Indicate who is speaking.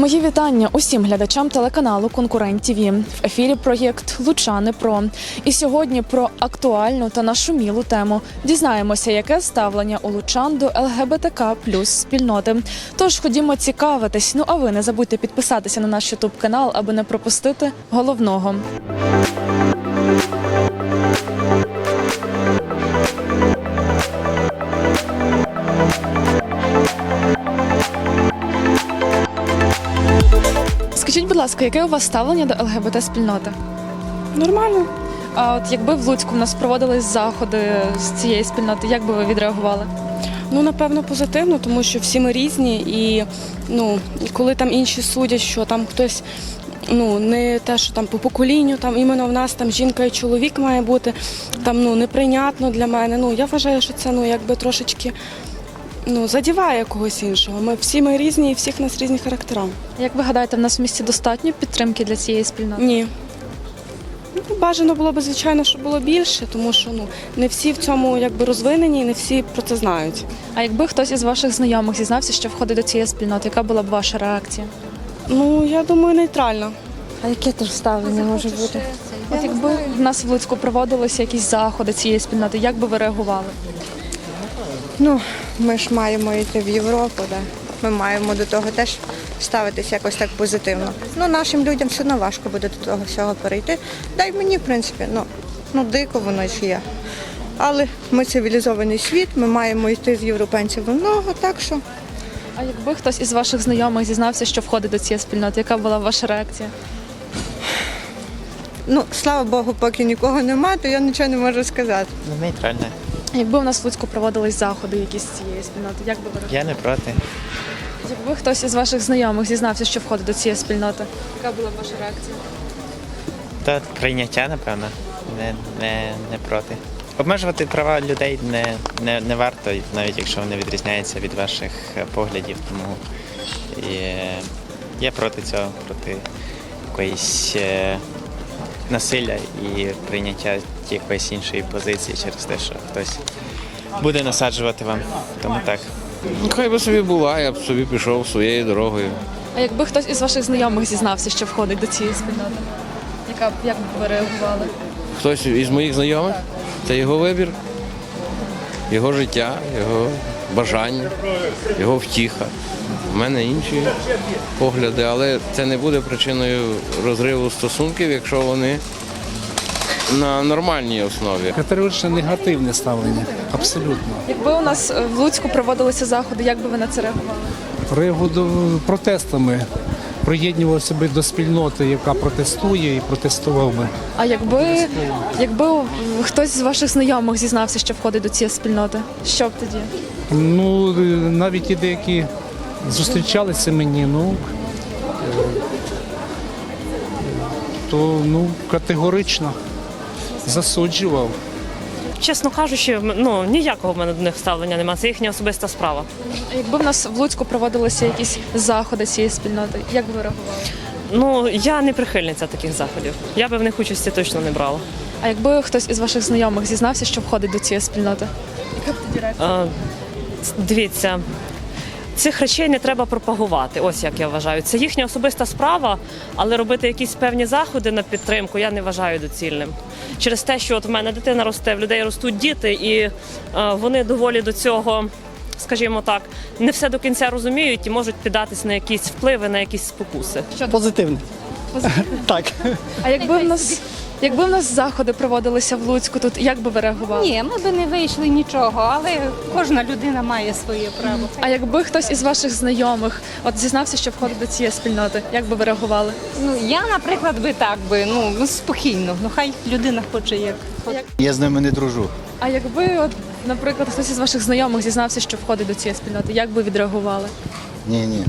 Speaker 1: Мої вітання усім глядачам телеканалу Конкурент ТВ. В ефірі проєкт Лучани Про. І сьогодні про актуальну та нашумілу тему дізнаємося, яке ставлення у Лучан до ЛГБТК плюс спільноти. Тож ходімо цікавитись. Ну а ви не забудьте підписатися на наш Ютуб канал, аби не пропустити головного. Будь ласка, яке у вас ставлення до ЛГБТ спільноти?
Speaker 2: Нормально.
Speaker 1: А от якби в Луцьку в нас проводились заходи з цієї спільноти, як би ви відреагували?
Speaker 2: Ну, напевно, позитивно, тому що всі ми різні, і ну, коли там інші судять, що там хтось. Ну, не те, що там по поколінню, там іменно в нас там жінка і чоловік має бути, там ну неприйнятно для мене. Ну я вважаю, що це ну якби трошечки ну задіває когось іншого. Ми всі ми різні, і всіх нас різні характера.
Speaker 1: Як ви гадаєте, в нас в місті достатньо підтримки для цієї спільноти?
Speaker 2: Ні. Ну, бажано було б, звичайно, щоб було більше, тому що ну не всі в цьому якби розвинені, і не всі про це знають.
Speaker 1: А якби хтось із ваших знайомих зізнався, що входить до цієї спільноти, яка була б ваша реакція?
Speaker 2: Ну я думаю, нейтрально.
Speaker 3: А яке то ставлення може бути?
Speaker 1: От якби в нас в Луцьку проводилися якісь заходи цієї спільноти, як би ви реагували?
Speaker 3: Ну, ми ж маємо йти в Європу, да. ми маємо до того теж ставитись якось так позитивно. Ну, нашим людям все одно важко буде до того всього перейти. Да й мені, в принципі, ну, ну дико воно ж є. Але ми цивілізований світ, ми маємо йти з європейців в ногу, так що
Speaker 1: А якби хтось із ваших знайомих зізнався, що входить до цієї спільноти, яка була ваша реакція?
Speaker 3: ну, слава Богу, поки нікого нема, то я нічого не можу сказати.
Speaker 4: Ну, нейтральне.
Speaker 1: Якби в нас в Луцьку проводились заходи якісь з цієї спільноти, як би ви?
Speaker 4: Я не проти.
Speaker 1: Якби хтось із ваших знайомих зізнався, що входить до цієї спільноти, яка була б ваша реакція?
Speaker 4: Та прийняття, напевно, не, не, не проти. Обмежувати права людей не, не, не варто, навіть якщо вони відрізняються від ваших е, поглядів. Тому і, е, я проти цього, проти якоїсь е, насилля і прийняття якоїсь іншої позиції через те, що хтось буде насаджувати вам. Тому так.
Speaker 5: Ну, Хай би собі була, я б собі пішов своєю дорогою.
Speaker 1: А якби хтось із ваших знайомих зізнався, що входить до цієї спільноти, яка б як би ви реагували?
Speaker 5: Хтось із моїх знайомих це його вибір, його життя, його бажання, його втіха. У мене інші погляди, але це не буде причиною розриву стосунків, якщо вони на нормальній основі.
Speaker 6: Категорично негативне ставлення, абсолютно.
Speaker 1: Якби у нас е, в Луцьку проводилися заходи, як би ви на це реагували?
Speaker 6: Протестами приєднувався би до спільноти, яка протестує, і протестував би.
Speaker 1: А якби, якби хтось з ваших знайомих зізнався, що входить до цієї спільноти, що б тоді?
Speaker 6: Ну, е, навіть і деякі зустрічалися мені, ну е, то ну, категорично засуджував.
Speaker 7: Чесно кажучи, ну ніякого в мене до них ставлення немає. Це їхня особиста справа.
Speaker 1: А якби в нас в Луцьку проводилися якісь заходи цієї спільноти, як би ви реагували?
Speaker 7: Ну я не прихильниця таких заходів. Я би в них участі точно не брала.
Speaker 1: А якби хтось із ваших знайомих зізнався, що входить до цієї спільноти, яка б тоді реакція?
Speaker 7: Дивіться, цих речей не треба пропагувати. Ось як я вважаю. Це їхня особиста справа, але робити якісь певні заходи на підтримку я не вважаю доцільним. Через те, що от в мене дитина росте, в людей ростуть діти, і е, вони доволі до цього. Скажімо так, не все до кінця розуміють і можуть піддатись на якісь впливи, на якісь спокуси.
Speaker 8: Позитивне. Так.
Speaker 1: А якби в нас якби в нас заходи проводилися в Луцьку, тут як би ви реагували?
Speaker 9: Ні, ми би не вийшли нічого, але кожна людина має своє право.
Speaker 1: А якби хтось із ваших знайомих от зізнався, що входить до цієї спільноти, як би ви реагували?
Speaker 9: Ну я, наприклад, би так би ну спокійно. Ну хай людина хоче як.
Speaker 8: Я з ними не дружу.
Speaker 1: А якби, от, наприклад, хтось із ваших знайомих зізнався, що входить до цієї спільноти, як би відреагували?
Speaker 8: Ні, ні.